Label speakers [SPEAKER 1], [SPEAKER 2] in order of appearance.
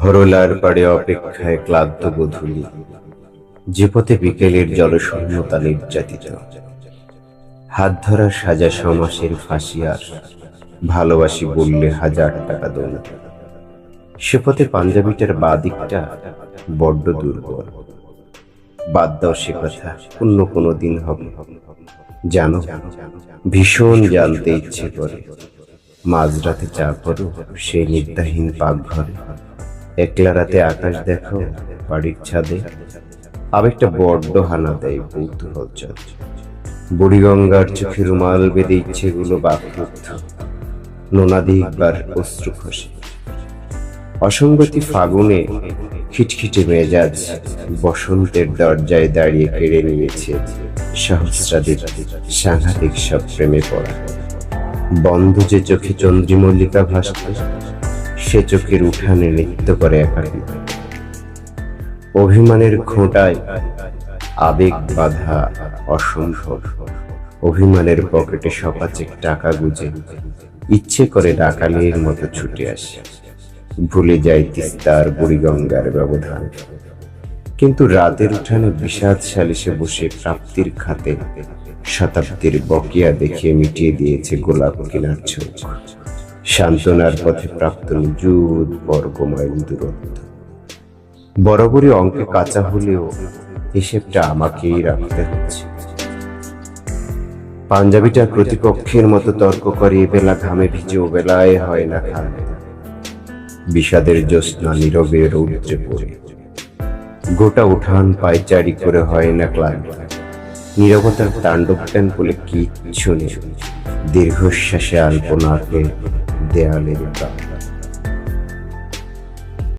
[SPEAKER 1] ধরলার পাড়ে অপেক্ষায় ক্লান্ত গধূলি যে পথে বিকেলের জলশূন্যতা নির্যাতিত। হাত ধরা সাজা সমাসের ফাঁসি আর ভালোবাসি বললে হাজার টাকা দোল সে পথে পাঞ্জাবিটার বা দিকটা বড্ড দুর্বল। বাদ দাও সে কথা, অন্য কোনো দিন হবে। জানো, ভীষণ জানতে ইচ্ছে করে। মাঝরাতে চা করো সেই নিদ্রাহীন পাকঘরে। একলা রাতে আকাশ দেখো, বাড়ির ছাদে। আবেগটা বড্ড হানা দেয় কৌতূহল চল বুড়িগঙ্গার চোখে রুমাল বেঁধে ইচ্ছেগুলো বাকরুদ্ধ। নোনাদিকবার অশ্রু খসে। অসঙ্গতি ফাগুনে খিটখিটে মেজাজ বসন্তের দরজায় দাঁড়িয়ে কেড়ে নিয়েছে সহস্রাধিক সাংঘাতিক সব প্রেমে পড়া। বন্ধ যে চোখে চন্দ্রিমল্লিকা ভাসত সে চোখের উঠানে নৃত্য করে একাকি। অভিমানের খোঁটায় আবেগ বাধা অসম্ভব। অভিমানের পকেটে সপাচেক টাকা গুজে ইচ্ছে করে ডাকালির মতো ছুটে আসে। ভুলে যায় তিস্তার বুড়িগঙ্গার ব্যবধান। কিন্তু রাতের উঠানে বিষাদ সালিসে বসে প্রাপ্তির খাতে শতাব্দীর বকিয়া দেখিয়ে মিটিয়ে দিয়েছে গোলাপ কিনার চোখ। সান্ত্বনার পথে প্রাপ্ত নিযুত বর্গমাইল দূরত্ব। বরাবরই অঙ্কে কাঁচা হলেও হিসেবটা আমাকেই রাখতে হচ্ছে। পাঞ্জাবিটা প্রতিপক্ষের মতো তর্ক করে বেলা ঘামে ভিজেও বেলায় হয় না খাবে বিষাদের জ্যোৎস্না নীরবে রৌদ্রে পড়ে। গোটা উঠান পায়চারি করে হয় না ক্লান্ত। নীরবতার তাণ্ডব জ্ঞান বলে কিচ্ছু নেই। দীর্ঘশ্বাসে আলপনাকে দেয়ালের প্রান্ত